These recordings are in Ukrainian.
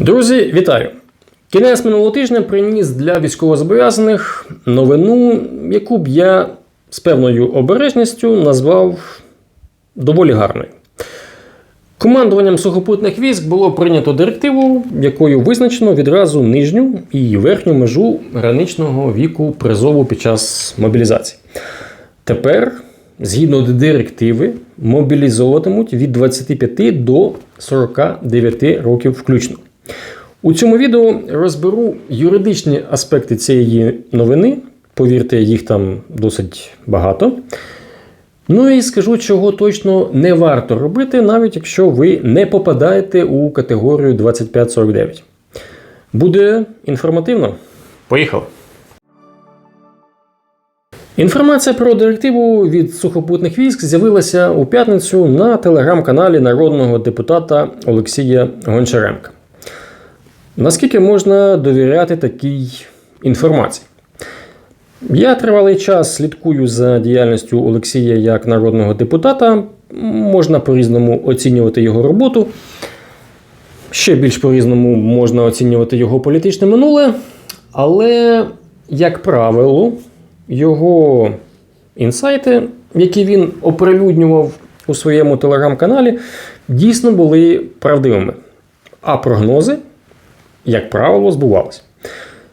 Друзі, вітаю! Кінець минулого тижня приніс для військовозобов'язаних новину, яку б я з певною обережністю назвав доволі гарною. Командуванням сухопутних військ було прийнято директиву, якою визначено відразу нижню і верхню межу граничного віку призову під час мобілізації. Тепер, згідно директиви, мобілізовуватимуть від 25 до 49 років включно. У цьому відео розберу юридичні аспекти цієї новини. Повірте, їх там досить багато. Ну і скажу, чого точно не варто робити, навіть якщо ви не попадаєте у категорію 2549. Буде інформативно. Поїхали! Інформація про директиву від сухопутних військ з'явилася у п'ятницю на телеграм-каналі народного депутата Олексія Гончаренка. Наскільки можна довіряти такій інформації? Я тривалий час слідкую за діяльністю Олексія як народного депутата. Можна по-різному оцінювати його роботу. Ще більш по-різному можна оцінювати його політичне минуле. Але, як правило, його інсайти, які він оприлюднював у своєму телеграм-каналі, дійсно були правдивими. А прогнози, як правило, збувалися.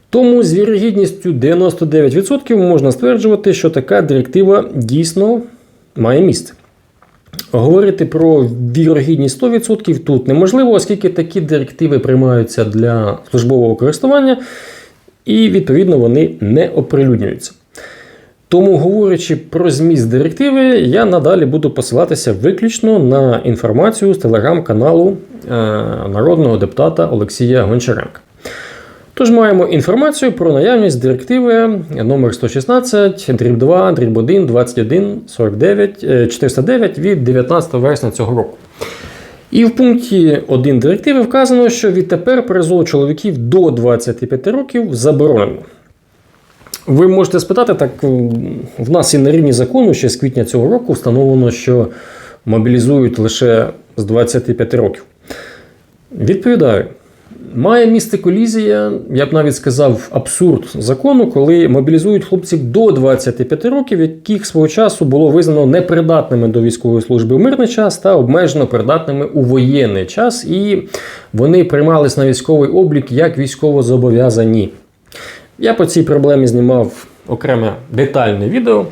Тому з вірогідністю 99% можна стверджувати, що така директива дійсно має місце. Говорити про вірогідність 100% тут неможливо, оскільки такі директиви приймаються для службового користування, і, відповідно, вони не оприлюднюються. Тому, говорячи про зміст директиви, я надалі буду посилатися виключно на інформацію з телеграм-каналу е, народного депутата Олексія Гончаренка. Тож маємо інформацію про наявність директиви номер 116 дріб 2 дріб 1 21 49 е, 409 від 19 вересня цього року. І в пункті 1 директиви вказано, що відтепер призов чоловіків до 25 років заборонено. Ви можете спитати, так в нас і на рівні закону ще з квітня цього року встановлено, що мобілізують лише з 25 років. Відповідаю. Має місце колізія, я б навіть сказав, абсурд закону, коли мобілізують хлопців до 25 років, яких свого часу було визнано непридатними до військової служби в мирний час та обмежено придатними у воєнний час, і вони приймались на військовий облік як військовозобов'язані. Я по цій проблемі знімав окреме детальне відео.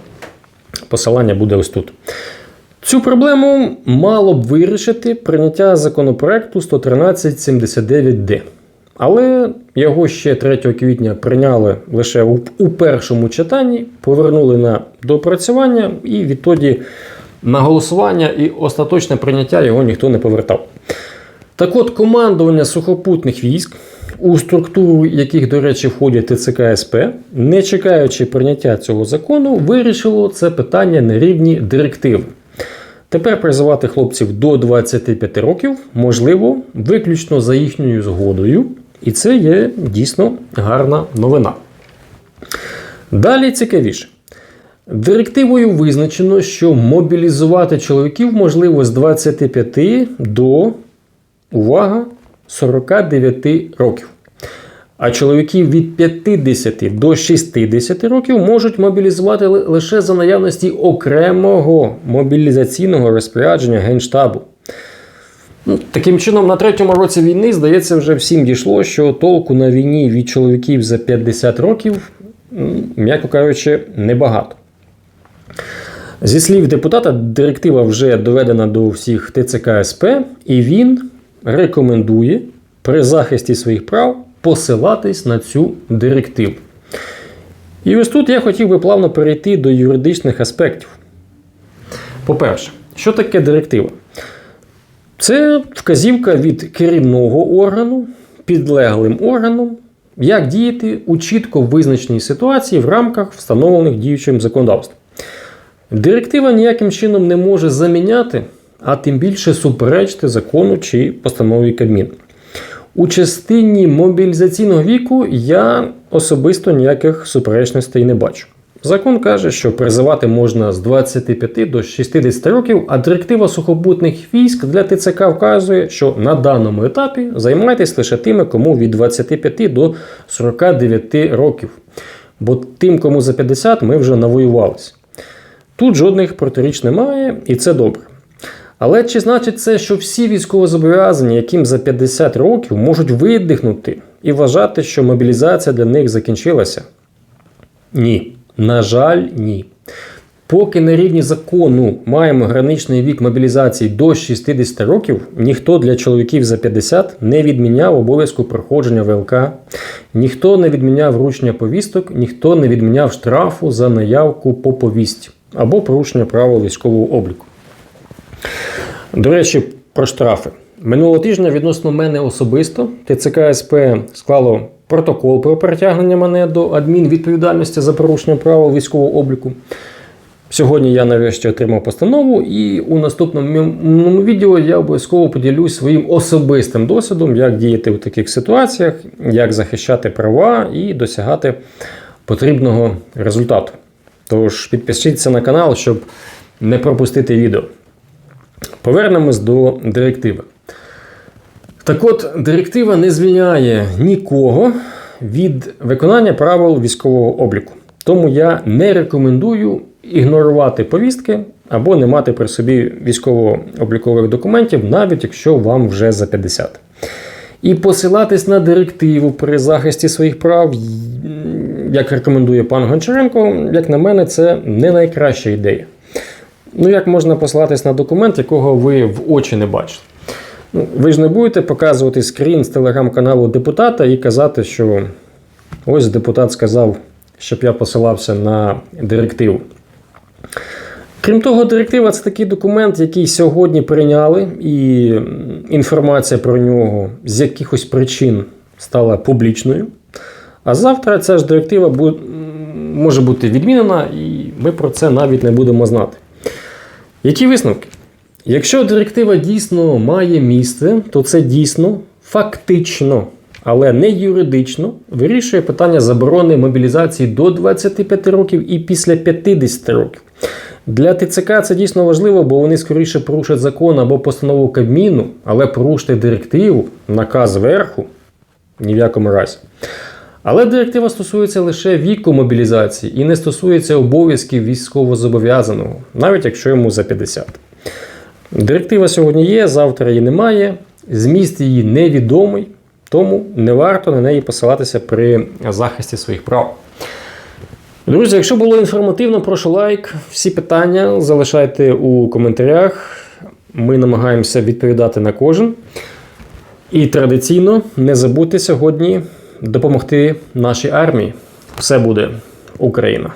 Посилання буде ось тут. Цю проблему мало б вирішити прийняття законопроекту 11379D. Але його ще 3 квітня прийняли лише у, першому читанні, повернули на допрацювання, і відтоді на голосування і остаточне прийняття його ніхто не повертав. Так от, командування сухопутних військ, у структуру яких, до речі, входять ТЦК СП, не чекаючи прийняття цього закону, вирішило це питання на рівні директиви. Тепер призивати хлопців до 25 років можливо виключно за їхньою згодою, і це є дійсно гарна новина. Далі цікавіше. Директивою визначено, що мобілізувати чоловіків можливо з 25 до увага 49 років. А чоловіків від 50 до 60 років можуть мобілізувати лише за наявності окремого мобілізаційного розпорядження Генштабу. Ну, Таким чином, на третьому році війни, здається, вже всім дійшло, що толку на війні від чоловіків за 50 років, м'яко кажучи, небагато. Зі слів депутата, директива вже доведена до всіх ТЦК СП, і він рекомендує при захисті своїх прав посилатись на цю директиву. І ось тут я хотів би плавно перейти до юридичних аспектів. По-перше, що таке директива? Це вказівка від керівного органу, підлеглим органом, як діяти у чітко визначеній ситуації в рамках встановлених діючим законодавством. Директива ніяким чином не може заміняти, а тим більше суперечити закону чи постанові Кабміну. У частині мобілізаційного віку я особисто ніяких суперечностей не бачу. Закон каже, що призивати можна з 25 до 60 років, а директива сухопутних військ для ТЦК вказує, що на даному етапі займайтесь лише тими, кому від 25 до 49 років. Бо тим, кому за 50, ми вже навоювалися. Тут жодних протиріч немає, і це добре. Але чи значить це, що всі військовозобов'язані, яким за 50 років, можуть видихнути і вважати, що мобілізація для них закінчилася? Ні. На жаль, ні. Поки на рівні закону маємо граничний вік мобілізації до 60 років, ніхто для чоловіків за 50 не відміняв обов'язку проходження ВЛК, ніхто не відміняв вручення повісток, ніхто не відміняв штрафу за наявку по повісті або порушення правил військового обліку. До речі, про штрафи. Минулого тижня відносно мене особисто ТЦК СП склало протокол про притягнення мене до адмінвідповідальності за порушення правил військового обліку. Сьогодні я нарешті отримав постанову, і у наступному відео я обов'язково поділюсь своїм особистим досвідом, як діяти в таких ситуаціях, як захищати права і досягати потрібного результату. Тож підпишіться на канал, щоб не пропустити відео. Повернемось до директиви. Так от, директива не звільняє нікого від виконання правил військового обліку. Тому я не рекомендую ігнорувати повістки або не мати при собі військово-облікових документів, навіть якщо вам вже за 50. І посилатись на директиву при захисті своїх прав, як рекомендує пан Гончаренко, як на мене, це не найкраща ідея. Ну, як можна посилатись на документ, якого ви в очі не бачите? Ну, ви ж не будете показувати скрін з телеграм-каналу депутата і казати, що ось депутат сказав, щоб я посилався на директиву. Крім того, директива це такий документ, який сьогодні прийняли, і інформація про нього з якихось причин стала публічною. А завтра ця ж директива може бути відмінена, і ми про це навіть не будемо знати. Які висновки? Якщо директива дійсно має місце, то це дійсно фактично, але не юридично вирішує питання заборони мобілізації до 25 років і після 50 років. Для ТЦК це дійсно важливо, бо вони скоріше порушать закон або постанову Кабміну, але порушити директиву, наказ верху ні в якому разі. Але директива стосується лише віку мобілізації і не стосується обов'язків військовозобов'язаного, навіть якщо йому за 50. Директива сьогодні є, завтра її немає, зміст її невідомий, тому не варто на неї посилатися при захисті своїх прав. Друзі, якщо було інформативно, прошу лайк. Всі питання залишайте у коментарях. Ми намагаємося відповідати на кожен. І традиційно не забудьте сьогодні допомогти нашій армії. Все буде Україна!